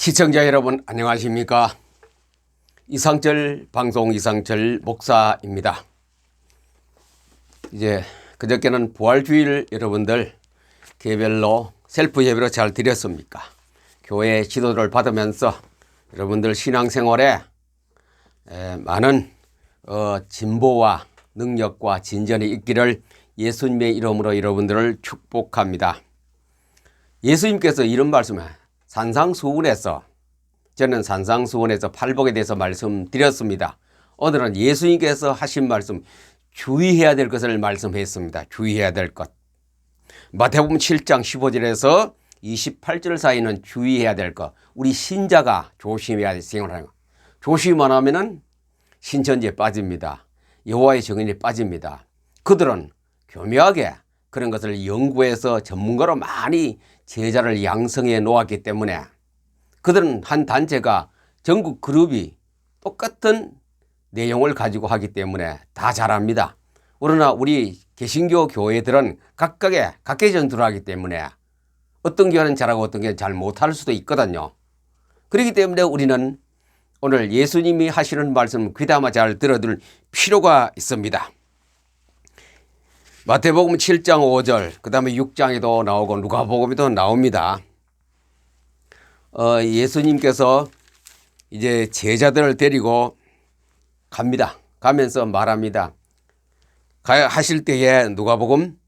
시청자 여러분 안녕하십니까? 이상철 방송 이상철 목사입니다. 이제 그저께는 부활주일 여러분들 개별로 셀프 예배로 잘 드렸습니까? 교회 지도를 받으면서 여러분들 신앙생활에 에, 많은 어, 진보와 능력과 진전이 있기를 예수님의 이름으로 여러분들을 축복합니다. 예수님께서 이런 말씀을 산상수훈에서 저는 산상수훈에서 팔복에 대해서 말씀드렸습니다. 오늘은 예수님께서 하신 말씀 주의해야 될 것을 말씀했습니다. 주의해야 될 것. 마태복음 7장 15절에서 28절 사이는 주의해야 될 것. 우리 신자가 조심해야 될 생활하는 것. 조심 안 하면은 신천지에 빠집니다. 여호와의 정인에 빠집니다. 그들은 교묘하게 그런 것을 연구해서 전문가로 많이 제자를 양성해 놓았기 때문에 그들은 한 단체가 전국 그룹이 똑같은 내용을 가지고 하기 때문에 다 잘합니다. 그러나 우리 개신교 교회들은 각각의 각계 전투를 하기 때문에 어떤 교회는 잘하고 어떤 교회는 잘 못할 수도 있거든요. 그렇기 때문에 우리는 오늘 예수님이 하시는 말씀 귀담아 잘 들어둘 필요가 있습니다. 마태복음 7장 5절, 그 다음에 6장에도 나오고 누가복음에도 나옵니다. 어, 예수님께서 이제 제자들을 데리고 갑니다. 가면서 말합니다. 가 하실 때에 누가복음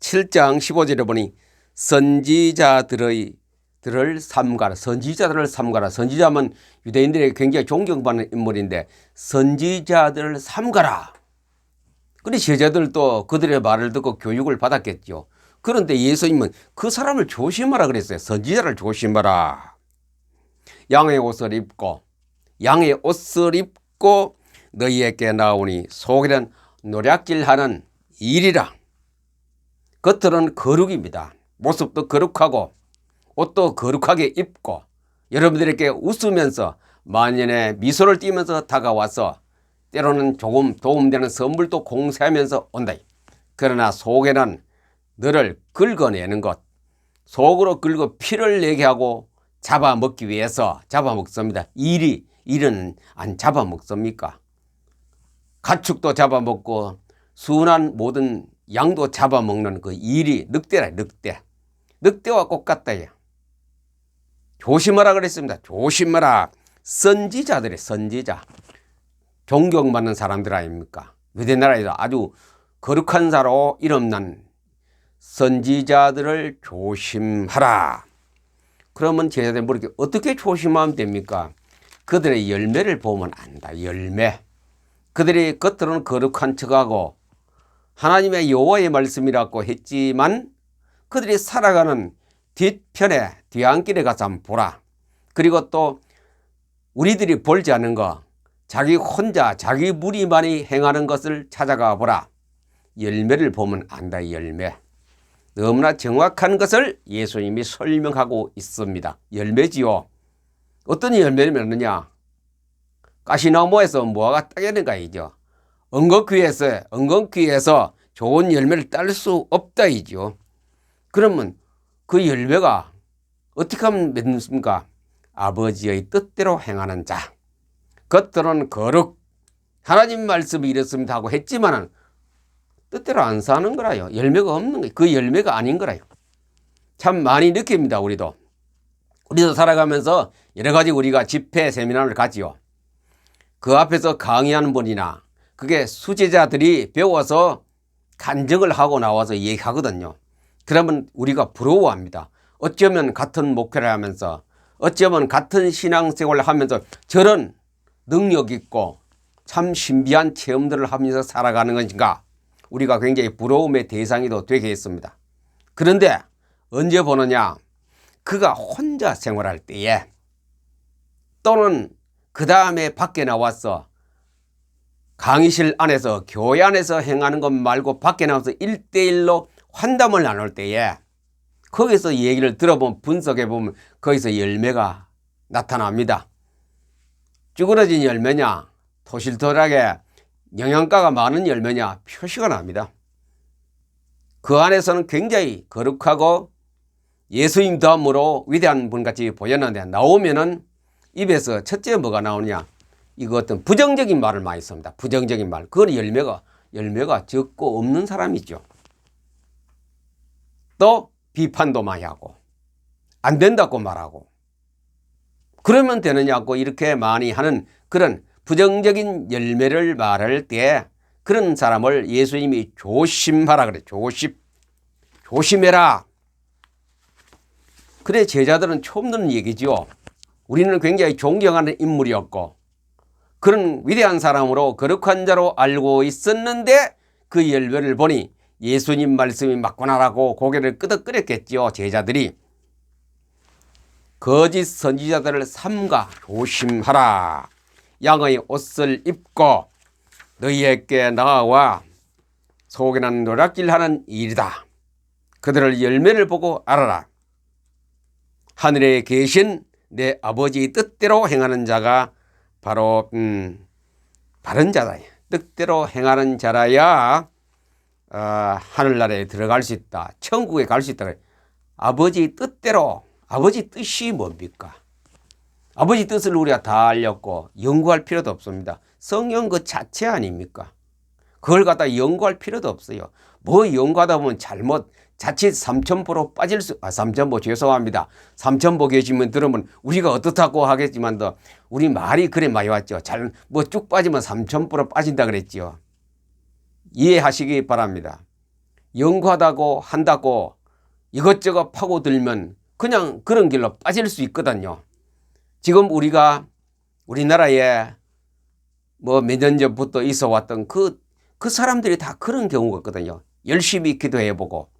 7장 15절에 보니 선지자들의 들을 삼가라. 선지자들을 삼가라. 선지자면 유대인들에게 굉장히 존경받는 인물인데 선지자들을 삼가라. 그래 제자들도 그들의 말을 듣고 교육을 받았겠죠. 그런데 예수님은 그 사람을 조심하라 그랬어요. 선지자를 조심하라. 양의 옷을 입고 양의 옷을 입고 너희에게 나오니 속에는 노략질하는 일이라. 겉으로는 거룩입니다. 모습도 거룩하고 옷도 거룩하게 입고 여러분들에게 웃으면서 만연의 미소를 띠면서 다가와서 때로는 조금 도움되는 선물도 공세하면서 온다. 그러나 속에는 너를 긁어내는 것, 속으로 긁어 피를 내게 하고 잡아먹기 위해서 잡아먹습니다. 일이, 일은 안 잡아먹습니까? 가축도 잡아먹고 순한 모든 양도 잡아먹는 그 일이 늑대라, 늑대. 늑대와 똑같다. 조심하라 그랬습니다. 조심하라. 선지자들의 선지자. 존경받는 사람들 아닙니까? 유대나라에서 아주 거룩한 자로 이름난 선지자들을 조심하라. 그러면 제자들이 물게 어떻게 조심하면 됩니까? 그들의 열매를 보면 안다. 열매. 그들이 겉으로는 거룩한 척하고 하나님의 여호와의 말씀이라고 했지만 그들이 살아가는 뒤편에 뒤안길에 가서 한번 보라. 그리고 또 우리들이 볼지 않은 거 자기 혼자 자기 무리만이 행하는 것을 찾아가 보라. 열매를 보면 안다 열매. 너무나 정확한 것을 예수님이 설명하고 있습니다. 열매지요. 어떤 열매를 맺느냐? 가시나무에서 무화과 따게는 가 이죠. 엉겅퀴에서 엉겅퀴에서 좋은 열매를 딸 수 없다 이죠. 그러면 그 열매가 어떻게 하면 맺습니까? 아버지의 뜻대로 행하는 자. 겉으로는 거룩. 하나님 말씀이 이렇습니다 하고 했지만은 뜻대로 안 사는 거라요. 열매가 없는 거예요. 그 열매가 아닌 거라요. 참 많이 느낍니다. 우리도. 우리도 살아가면서 여러 가지 우리가 집회 세미나를 가지요. 그 앞에서 강의하는 분이나 그게 수제자들이 배워서 간증을 하고 나와서 얘기하거든요. 그러면 우리가 부러워합니다. 어쩌면 같은 목회를 하면서 어쩌면 같은 신앙생활을 하면서 저런 능력 있고 참 신비한 체험들을 하면서 살아가는 것인가 우리가 굉장히 부러움의 대상이도 되겠습니다. 그런데 언제 보느냐 그가 혼자 생활할 때에 또는 그 다음에 밖에 나와서 강의실 안에서 교회 안에서 행하는 것 말고 밖에 나와서 일대일로 환담을 나눌 때에 거기서 얘기를 들어보면 분석해 보면 거기서 열매가 나타납니다. 쭈그러진 열매냐 토실토실하게 영양가가 많은 열매냐 표시가 납니다. 그 안에서는 굉장히 거룩하고 예수님 다음으로 위대한 분같이 보였는데 나오면은 입에서 첫째 뭐가 나오냐 이거 어떤 부정적인 말을 많이 씁니다. 부정적인 말. 그건 열매가 열매가 적고 없는 사람이죠. 또 비판도 많이 하고 안 된다고 말하고 그러면 되느냐고 이렇게 많이 하는 그런 부정적인 열매를 말할 때 그런 사람을 예수님이 조심하라 그래. 조심. 조심해라. 그래 제자들은 처음 듣는 얘기지요. 우리는 굉장히 존경하는 인물이었고 그런 위대한 사람으로 거룩한 자로 알고 있었는데 그 열매를 보니 예수님 말씀이 맞구나라고 고개를 끄덕거렸겠지요. 제자들이. 거짓 선지자들을 삼가 조심하라. 양의 옷을 입고 너희에게 나와 속에는 노략질하는 일이다. 그들을 열매를 보고 알아라. 하늘에 계신 내 아버지 뜻대로 행하는 자가 바로 음, 바른 자다. 뜻대로 행하는 자라야 어, 하늘나라에 들어갈 수 있다. 천국에 갈 수 있다. 아버지 뜻대로 아버지 뜻이 뭡니까? 아버지 뜻을 우리가 다 알렸고 연구할 필요도 없습니다. 성령 그 자체 아닙니까? 그걸 갖다 연구할 필요도 없어요. 뭐 연구하다 보면 잘못 자칫 삼천포로 빠질 수, 아, 삼천포 죄송합니다. 삼천포 계시면 들으면 우리가 어떻다고 하겠지만도 우리 말이 그래 많이 왔죠. 잘, 뭐 쭉 빠지면 삼천포로 빠진다 그랬지요. 이해하시기 바랍니다. 연구하다고 한다고 이것저것 파고들면 그냥 그런 길로 빠질 수 있거든요. 지금 우리가 우리나라에 뭐 몇 년 전부터 있어 왔던 그, 그 사람들이 다 그런 경우가 있거든요. 열심히 기도해보고,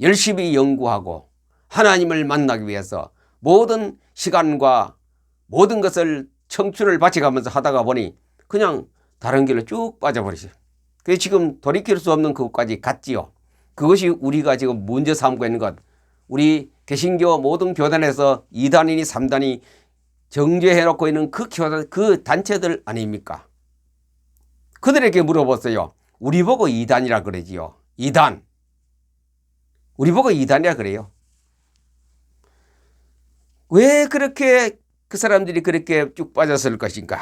열심히 연구하고, 하나님을 만나기 위해서 모든 시간과 모든 것을 청춘을 바쳐가면서 하다가 보니 그냥 다른 길로 쭉 빠져버리죠. 그게 지금 돌이킬 수 없는 그것까지 갔지요. 그것이 우리가 지금 문제 삼고 있는 것. 우리 개신교 모든 교단에서 2단이니 3단이 정죄해놓고 있는 그 교단, 그 단체들 아닙니까? 그들에게 물어봤어요. 우리 보고 2단이라 그러지요. 2단. 우리 보고 2단이라 그래요. 왜 그렇게 그 사람들이 그렇게 쭉 빠졌을 것인가?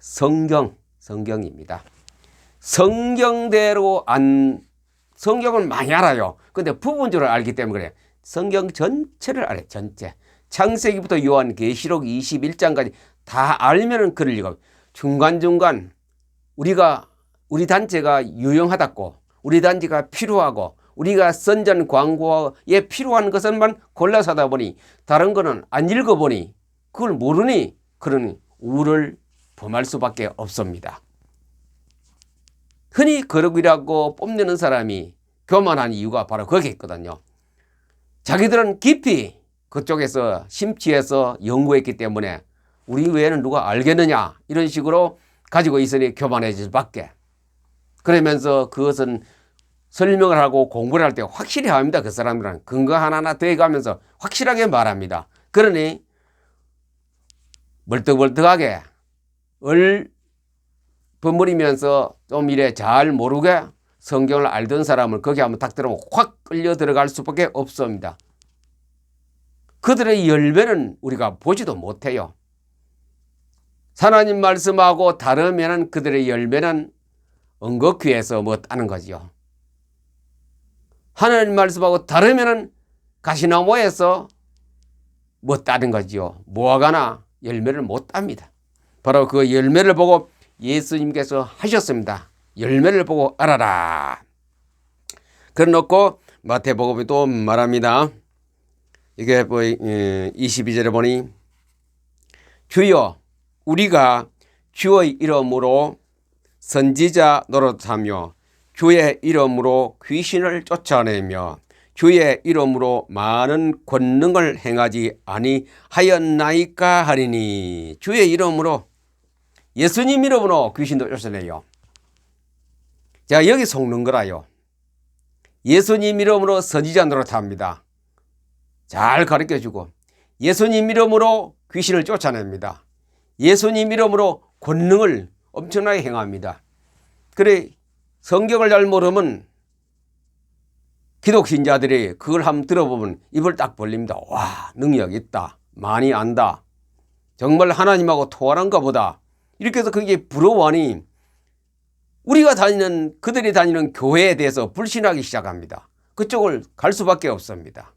성경, 성경입니다. 성경대로 안, 성경을 많이 알아요. 근데 부분적으로 알기 때문에 그래요. 성경 전체를 알아요. 전체. 창세기부터 요한 계시록 21장까지 다 알면은 그럴 리가 없어요. 중간중간 우리가 우리 단체가 유용하다고 우리 단체가 필요하고 우리가 선전 광고에 필요한 것을만 골라서 하다 보니 다른 거는 안 읽어보니 그걸 모르니 그런 우를 범할 수밖에 없습니다. 흔히 거룩이라고 뽐내는 사람이 교만한 이유가 바로 거기에 있거든요. 자기들은 깊이 그쪽에서 심취해서 연구했기 때문에 우리 외에는 누가 알겠느냐 이런 식으로 가지고 있으니 교만해질 수밖에. 그러면서 그것은 설명을 하고 공부를 할 때 확실히 합니다. 그 사람들은 근거 하나하나 더해가면서 확실하게 말합니다. 그러니 멀떡멀떡하게 얼 버무리면서 좀 이래 잘 모르게 성경을 알던 사람을 거기 한번 딱 들어오면 확 끌려 들어갈 수밖에 없습니다. 그들의 열매는 우리가 보지도 못해요. 하나님 말씀하고 다르면 그들의 열매는 언거귀에서 뭐 따는 거지요. 하나님 말씀하고 다르면 가시나무에서 뭐 따는 거지요. 무화과나 열매를 못 땁니다. 바로 그 열매를 보고 예수님께서 하셨습니다. 열매를 보고 알아라. 그래놓고 마태복음이 또 말합니다. 이게 뭐 22절에 보니 주여 우리가 주의 이름으로 선지자 노릇하며 주의 이름으로 귀신을 쫓아내며 주의 이름으로 많은 권능을 행하지 아니하였나이까 하리니 주의 이름으로 예수님 이름으로 귀신도 쫓아내요. 자 여기 속는 거라요. 예수님 이름으로 선지자 노릇합니다. 잘 가르쳐 주고 예수님 이름으로 귀신을 쫓아냅니다. 예수님 이름으로 권능을 엄청나게 행합니다. 그래 성경을 잘 모르면 기독 신자들이 그걸 한번 들어보면 입을 딱 벌립니다. 와, 능력 있다. 많이 안다. 정말 하나님하고 통하는가 보다. 이렇게 해서 그게 부러워하니 우리가 다니는 그들이 다니는 교회에 대해서 불신하기 시작합니다. 그쪽을 갈 수밖에 없습니다.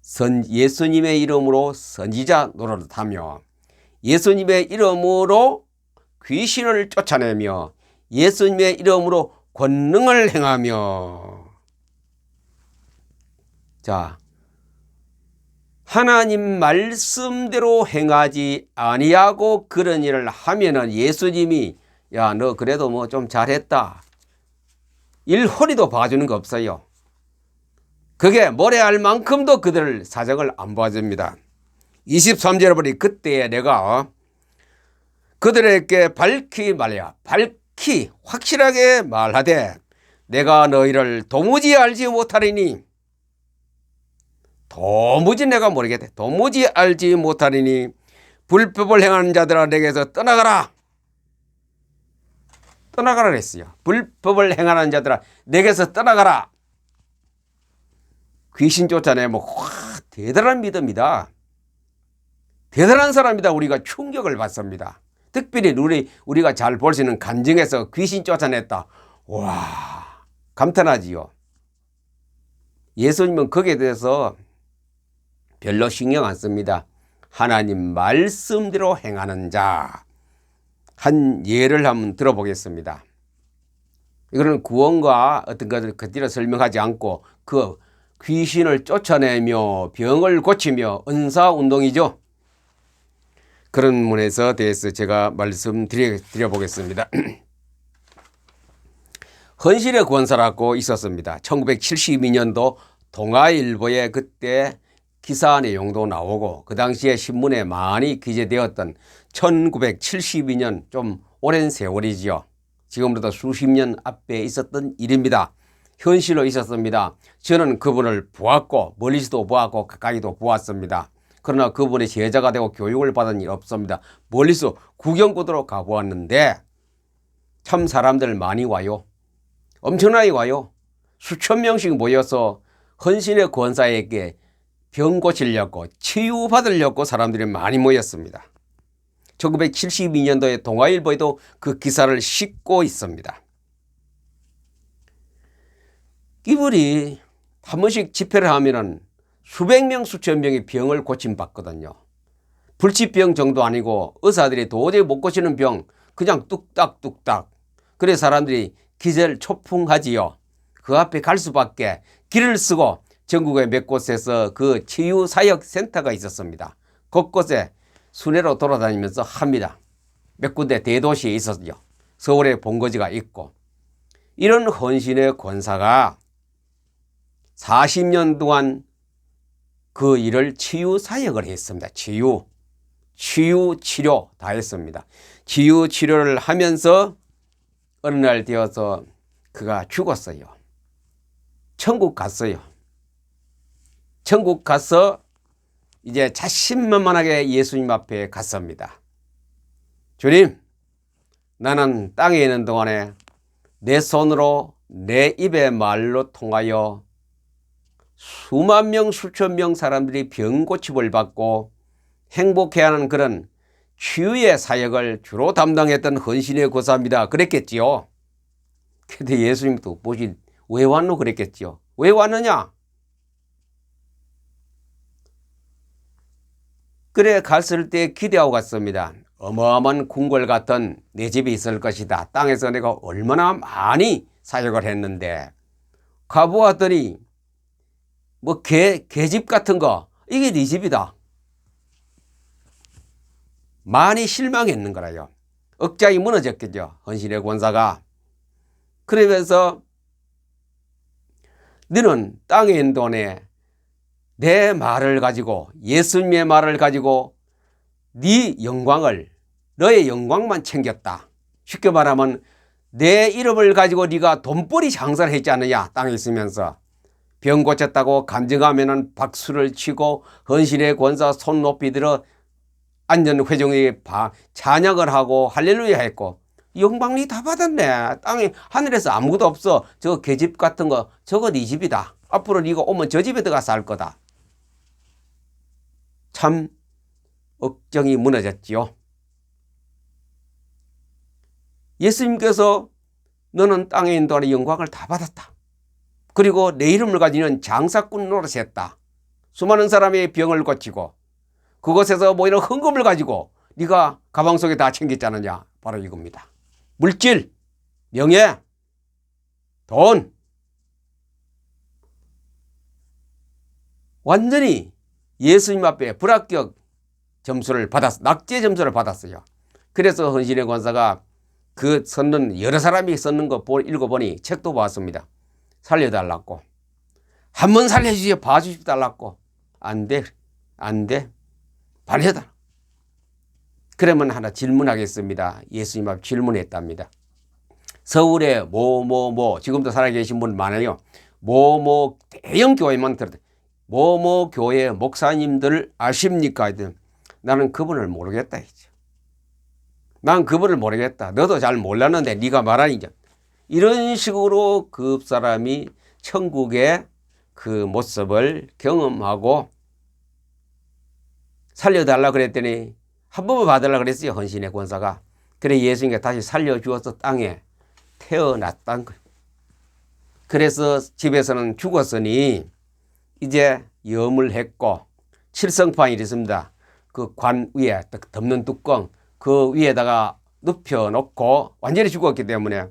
선 예수님의 이름으로 선지자 노릇하며 예수님의 이름으로 귀신을 쫓아내며 예수님의 이름으로 권능을 행하며 자 하나님 말씀대로 행하지 아니하고 그런 일을 하면은 예수님이 야 너 그래도 뭐 좀 잘했다 일 허리도 봐주는 거 없어요. 그게 모래알 만큼도 그들을 사정을 안 봐줍니다. 23절에 보니 그때에 내가 어, 그들에게 밝히 말이야 밝히 확실하게 말하되 내가 너희를 도무지 알지 못하리니 도무지 내가 모르겠대 도무지 알지 못하리니 불법을 행하는 자들아 내게서 떠나가라. 떠나가라 그랬어요. 불법을 행하는 자들아 내게서 떠나가라. 귀신 쫓아내면 와 대단한 믿음이다. 대단한 사람이다. 우리가 충격을 받습니다. 특별히 우리, 우리가 잘 볼 수 있는 간증에서 귀신 쫓아냈다. 와 감탄하지요. 예수님은 거기에 대해서 별로 신경 안 씁니다. 하나님 말씀대로 행하는 자. 한 예를 한번 들어보겠습니다. 이거는 구원과 어떤 것을 그대로 설명하지 않고 그 귀신을 쫓아내며 병을 고치며 은사 운동이죠. 그런 문에서 대해서 제가 말씀드려 보겠습니다. 헌신의 권사라고 있었습니다. 1972년도 동아일보에 그때 기사 내용도 나오고 그 당시에 신문에 많이 기재되었던 1972년 좀 오랜 세월이지요. 지금부터 수십 년 앞에 있었던 일입니다. 현실로 있었습니다. 저는 그분을 보았고 멀리서도 보았고 가까이도 보았습니다. 그러나 그분의 제자가 되고 교육을 받은 일 없습니다. 멀리서 구경구도로 가보았는데 참 사람들 많이 와요. 엄청나게 와요. 수천 명씩 모여서 헌신의 권사에게 병 고치려고 치유받으려고 사람들이 많이 모였습니다. 1972년도에 동아일보에도 그 기사를 싣고 있습니다. 이분이 한 번씩 집회를 하면은 수백 명, 수천 명이 병을 고침받거든요. 불치병 정도 아니고 의사들이 도저히 못 고치는 병 그냥 뚝딱뚝딱. 그래 사람들이 기절 초풍하지요. 그 앞에 갈 수밖에 길을 쓰고 전국의 몇 곳에서 그 치유 사역 센터가 있었습니다. 곳곳에 순회로 돌아다니면서 합니다. 몇 군데 대도시에 있었죠. 서울에 본거지가 있고 이런 헌신의 권사가 40년 동안 그 일을 치유 사역을 했습니다. 치유, 치유 치료 다 했습니다. 치유 치료를 하면서 어느 날 되어서 그가 죽었어요. 천국 갔어요. 천국 가서 이제 자신만만하게 예수님 앞에 갔습니다. 주님, 나는 땅에 있는 동안에 내 손으로 내 입의 말로 통하여 수만 명, 수천 명 사람들이 병 고침을 받고 행복해하는 그런 치유의 사역을 주로 담당했던 헌신의 고사입니다. 그랬겠지요. 근데 예수님도 보시 왜 왔노 그랬겠지요. 왜 왔느냐? 그래 갔을 때 기대하고 갔습니다. 어마어마한 궁궐 같은 내 집이 있을 것이다. 땅에서 내가 얼마나 많이 사역을 했는데 가보았더니 뭐 개, 개집 같은 거 이게 네 집이다. 많이 실망했는 거라요. 억장이 무너졌겠죠. 헌신의 권사가. 그러면서 너는 땅에 있는 돈에 내 말을 가지고 예수님의 말을 가지고 네 영광을 너의 영광만 챙겼다. 쉽게 말하면 내 이름을 가지고 네가 돈벌이 장사를 했지 않느냐 땅에 있으면서 병 고쳤다고 감정하면은 박수를 치고 헌신의 권사 손 높이 들어 안전 회중에 찬양을 하고 할렐루야 했고 영광이 다 받았네. 땅에 하늘에서 아무것도 없어. 저 계집 같은 거 저거 네 집이다. 앞으로 네가 오면 저 집에 들어가 살 거다. 참 억정이 무너졌지요. 예수님께서 너는 땅에 있는 동안에 영광을 다 받았다. 그리고 내 이름을 가지는 장사꾼 노릇했다. 수많은 사람의 병을 고치고 그곳에서 모이는 헌금을 가지고 네가 가방 속에 다 챙겼잖느냐. 바로 이겁니다. 물질, 명예, 돈. 완전히 예수님 앞에 불합격 점수를 받았, 낙제 점수를 받았어요. 그래서 헌신의 권사가 그 썼는 여러 사람이 썼는 거 보- 읽어보니 책도 봤습니다. 살려달라고. 한 번 살려주세요. 봐주십시오. 달라고. 안 돼. 안 돼. 반해다. 그러면 하나 질문하겠습니다. 예수님 앞 질문했답니다. 서울에 뭐 뭐 뭐 지금도 살아계신 분 많아요. 뭐 뭐 대형 교회만 들어도 뭐뭐 교회 목사님들 아십니까? 나는 그분을 모르겠다. 난 그분을 모르겠다. 너도 잘 몰랐는데 네가 말하니까 이런 식으로 그 사람이 천국의 그 모습을 경험하고 살려달라 그랬더니 한 번만 받으려 그랬어요. 헌신의 권사가. 그래 예수님께 다시 살려주어서 땅에 태어났다는 거예요. 그래서 집에서는 죽었으니 이제 염을 했고 칠성판이 있습니다. 그 관 위에 딱 덮는 뚜껑 그 위에다가 눕혀놓고 완전히 죽었기 때문에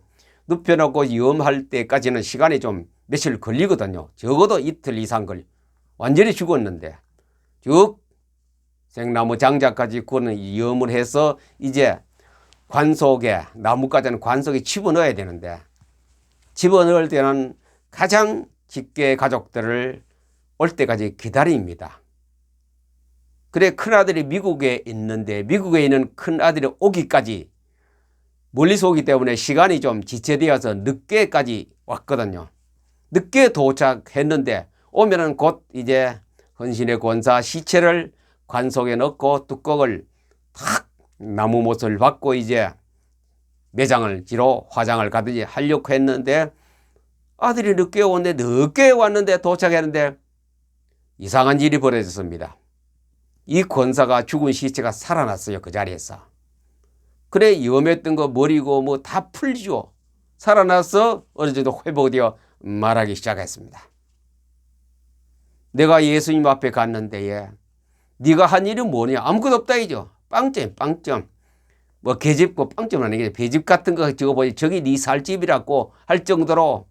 눕혀놓고 염할 때까지는 시간이 좀 며칠 걸리거든요. 적어도 이틀 이상 걸려. 완전히 죽었는데 쭉 생나무 장자까지 그거는 염을 해서 이제 관 속에 나무까지는 관 속에 집어넣어야 되는데 집어넣을 때는 가장 직계 가족들을 올 때까지 기다립니다. 그래 큰아들이 미국에 있는데 미국에 있는 큰아들이 오기까지 멀리서 오기 때문에 시간이 좀 지체되어서 늦게까지 왔거든요. 늦게 도착했는데 오면은 곧 이제 헌신의 권사 시체를 관 속에 넣고 뚜껑을 탁 나무 못을 받고 이제 매장을 지러 화장을 가든지 하려고 했는데 아들이 늦게 오는데 늦게 왔는데 도착했는데 이상한 일이 벌어졌습니다. 이 권사가 죽은 시체가 살아났어요. 그 자리에서. 그래 위험했던 거 머리고 뭐 다 풀리죠. 살아나서 어느 정도 회복되어 말하기 시작했습니다. 내가 예수님 앞에 갔는데 네가 한 일이 뭐냐 아무것도 없다 이죠. 빵점 빵점. 뭐 계집고 빵점 아니겠지. 배집 같은 거 적어보니 저기 네 살집이라고 할 정도로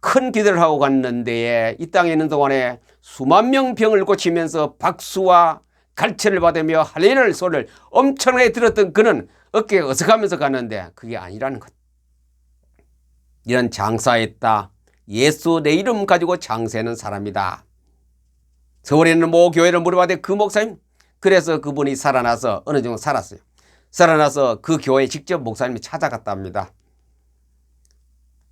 큰 기대를 하고 갔는데 이 땅에 있는 동안에 수만 명 병을 고치면서 박수와 갈채를 받으며 할렐루야 소리를 엄청나게 들었던 그는 어깨가 어색하면서 갔는데 그게 아니라는 것. 이런 장사했다. 예수 내 이름 가지고 장세는 사람이다. 서울에 있는 모 교회를 물어봤는데 그 목사님 그래서 그분이 살아나서 어느 정도 살았어요. 살아나서 그 교회 직접 목사님이 찾아갔답니다.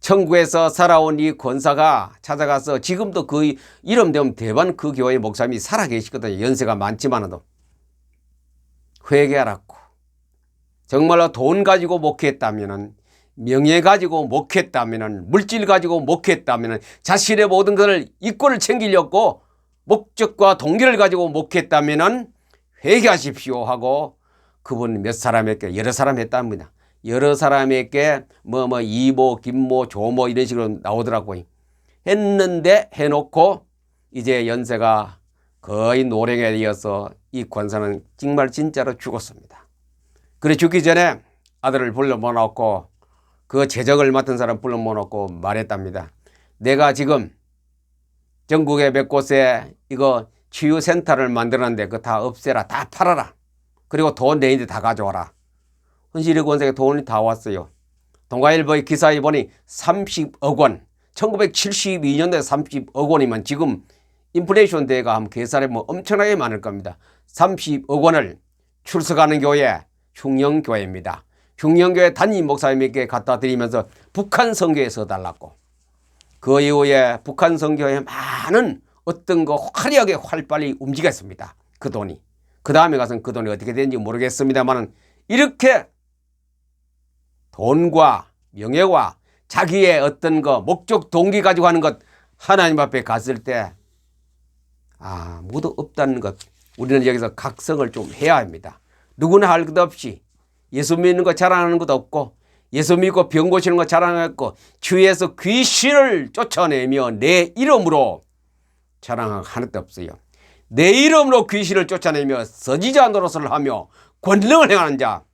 천국에서 살아온 이 권사가 찾아가서 지금도 그 이름 되면 대반 그 교회 목사님이 살아 계시거든요. 연세가 많지만도 회개하라고. 정말로 돈 가지고 목회했다면은 명예 가지고 목회했다면은 물질 가지고 목회했다면은 자신의 모든 것을 이권을 챙기려고 목적과 동기를 가지고 목회했다면은 회개하십시오 하고 그분 몇 사람에게 여러 사람 했답니다. 여러 사람에게 뭐뭐 이모, 김모, 조모 이런 식으로 나오더라고요. 했는데 해놓고 이제 연세가 거의 노령에 이어서 이 권사는 정말 진짜로 죽었습니다. 그래 죽기 전에 아들을 불러 모아놓고 그 재적을 맡은 사람 불러 모아놓고 말했답니다. 내가 지금 전국에 몇 곳에 이거 치유센터를 만들었는데 그거 다 없애라. 다 팔아라. 그리고 돈 내인데 다 가져와라. 헌신의 권세에 돈이 다 왔어요. 동아일보의 기사에 보니 30억 원. 1972년도에 30억 원이면 지금 인플레이션 대가 하면 계산해보면 엄청나게 많을 겁니다. 30억 원을 출석하는 교회 흉영교회입니다. 흉영교회 담임 목사님에게 갖다 드리면서 북한 선교에 써달라고. 그 이후에 북한 선교에 많은 어떤 거 화려하게 활발히 움직였습니다. 그 돈이. 그 다음에 가서는 그 돈이 어떻게 되는지 모르겠습니다만은 이렇게 돈과 명예와 자기의 어떤 거 목적 동기 가지고 하는 것 하나님 앞에 갔을 때 아, 모두 없다는 것. 우리는 여기서 각성을 좀 해야 합니다. 누구나 할 것 없이 예수 믿는 거 자랑하는 것도 없고 예수 믿고 병 고치는 거 자랑했고 주위에서 귀신을 쫓아내며 내 이름으로 거 하나도 없어요. 내 이름으로 귀신을 쫓아내며 서지자 노릇을 하며 권능을 행하는 자.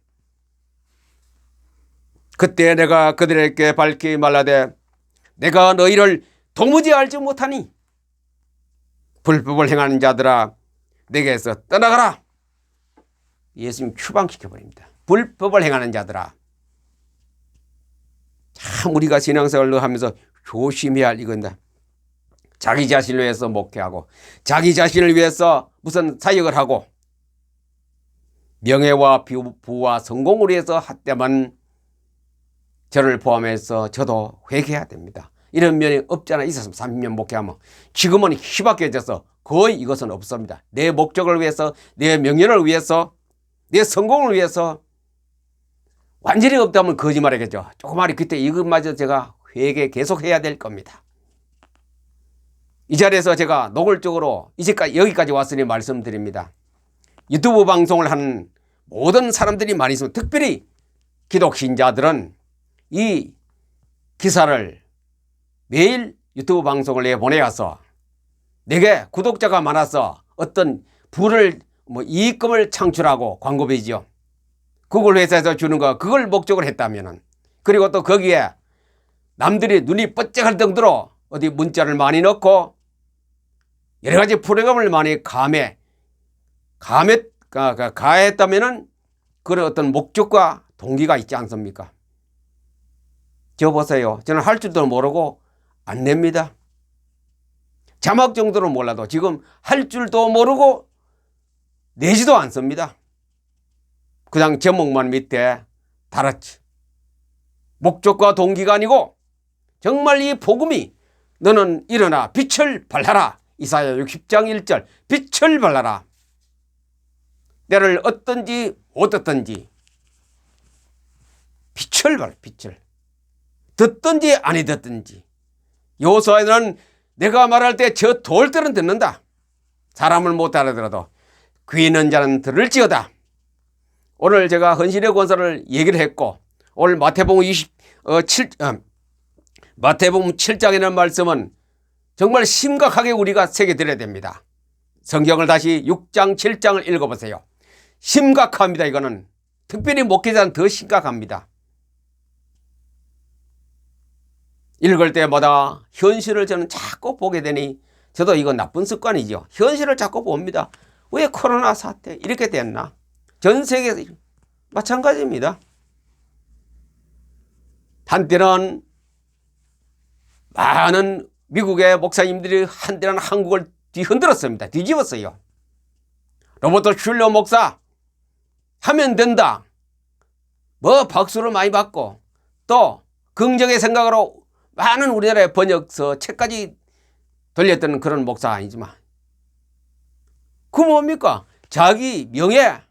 그때 내가 그들에게 밝히 말하되 내가 너희를 도무지 알지 못하니 불법을 행하는 자들아 내게서 떠나가라. 예수님 추방시켜 버립니다. 불법을 행하는 자들아. 참 우리가 신앙생활을 하면서 조심해야 할 이건다. 자기 자신을 위해서 목회하고 자기 자신을 위해서 무슨 사역을 하고 명예와 부와 성공을 위해서 할 때만 저를 포함해서 저도 회개해야 됩니다. 이런 면이 없잖아 있었으면 30년 목회하면 지금은 희박해져서 거의 이것은 없습니다. 내 목적을 위해서 내 명예를 위해서 내 성공을 위해서 완전히 없다면 거짓말이겠죠. 조그마리 그때 이것마저 제가 회개 계속해야 될 겁니다. 이 자리에서 제가 노골적으로 이제까지 여기까지 왔으니 말씀드립니다. 유튜브 방송을 하는 모든 사람들이 많이 있으면 특별히 기독 신자들은 이 기사를 매일 유튜브 방송을 내 보내어서 내게 구독자가 많아서 어떤 부를 뭐 이익금을 창출하고 광고비지요. 구글 회사에서 주는 거 그걸 목적으로 했다면은 그리고 또 거기에 남들이 눈이 뻗쩍할 정도로 어디 문자를 많이 넣고 여러 가지 프로그램을 많이 감해 감해 가했다면은 그런 어떤 목적과 동기가 있지 않습니까? 저 보세요. 저는 할 줄도 모르고 안 냅니다. 자막 정도로 몰라도 지금 할 줄도 모르고 내지도 않습니다. 그냥 제목만 밑에 달았지. 목적과 동기가 아니고 정말 이 복음이 너는 일어나 빛을 발하라. 이사야 60장 1절 빛을 발하라. 때를 어떤지 어떻든지 빛을 발 빛을 듣든지 아니 듣든지 요소에는 내가 말할 때 저 돌들은 듣는다. 사람을 못 알아들어도 귀 있는 자는 들을지어다. 오늘 제가 헌신의 권사를 얘기를 했고 오늘 마태복음 27 어, 마태복음 7장이라는 말씀은 정말 심각하게 우리가 새겨들어야 됩니다. 성경을 다시 6장 7장을 읽어보세요. 심각합니다. 이거는 특별히 목회자는 더 심각합니다. 읽을 때마다 현실을 저는 자꾸 보게 되니 저도 이거 나쁜 습관이죠. 현실을 자꾸 봅니다. 왜 코로나 사태 이렇게 됐나? 전 세계 마찬가지입니다. 한때는 많은 미국의 목사님들이 한때는 한국을 뒤흔들었습니다. 뒤집었어요. 로버트 슐러 목사 하면 된다. 뭐 박수를 많이 받고 또 긍정의 생각으로 많은 우리나라의 번역서 책까지 돌렸던 그런 목사 아니지만 그 뭡니까? 자기 명예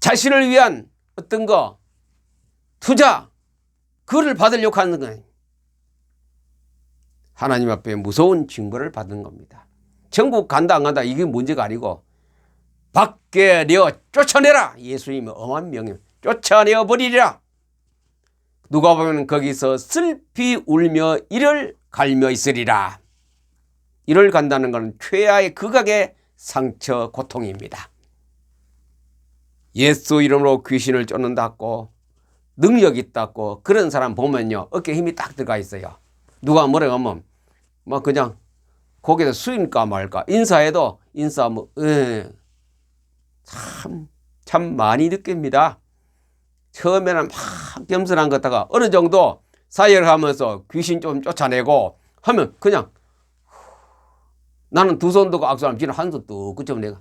자신을 위한 어떤 거 투자 그를 받으려고 하는 거예요. 하나님 앞에 무서운 징벌을 받은 겁니다. 전국 간다 안 간다 이게 문제가 아니고 밖에 내어 쫓아내라 예수님의 엄한 명령 쫓아내어 버리리라 누가 보면 거기서 슬피 울며 이를 갈며 있으리라. 이를 간다는 것은 최하의 극악의 상처 고통입니다. 예수 이름으로 귀신을 쫓는다고 능력 있다고 그런 사람 보면요 어깨 힘이 딱 들어가 있어요. 누가 뭐라 하면 뭐 그냥 거기서 수인까 말까 인사해도 인사 뭐참참 참 많이 느낍니다. 처음에는 막 겸손한 것다가 어느 정도 사역을 하면서 귀신 좀 쫓아내고 하면 그냥 나는 두손 들고 악수하면 지는 한 손 뚝 그쯤 내가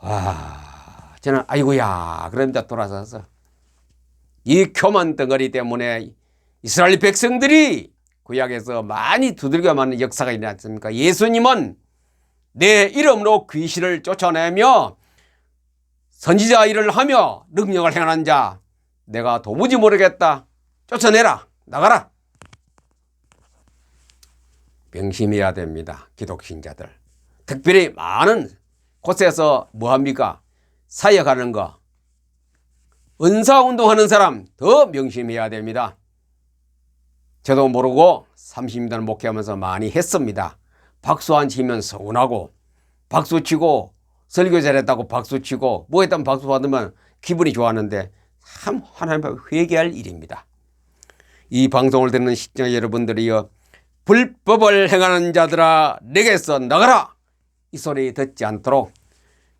와 저는 아이고야 그런데 돌아서서 이 교만 덩어리 때문에 이스라엘 백성들이 구약에서 많이 두들겨 맞는 역사가 있지 않습니까? 예수님은 내 이름으로 귀신을 쫓아내며 선지자 일을 하며 능력을 행하는 자 내가 도무지 모르겠다. 쫓아내라. 나가라. 명심해야 됩니다. 기독신자들. 특별히 많은 곳에서 뭐합니까? 사역하는 거. 은사운동 하는 사람 더 명심해야 됩니다. 저도 모르고 30년 목회하면서 많이 했습니다. 박수 안 치면 서운하고 박수 치고 설교 잘했다고 박수 치고 뭐 했다면 박수 받으면 기분이 좋았는데 참 하나님 앞에 회개할 일입니다. 이 방송을 듣는 시청자 여러분들이여 불법을 행하는 자들아 내게서 나가라 이 소리 듣지 않도록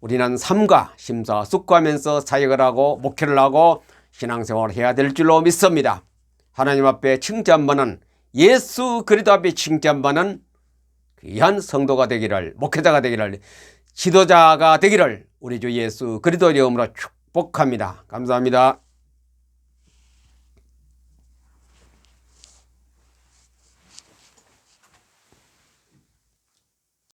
우리는 삼가 심사숙고하면서 사역을 하고 목회를 하고 신앙생활을 해야 될 줄로 믿습니다. 하나님 앞에 칭찬받는 예수 그리스도 앞에 칭찬받는 귀한 성도가 되기를 목회자가 되기를 지도자가 되기를 우리 주 예수 그리스도 이름으로 축복합니다. 감사합니다.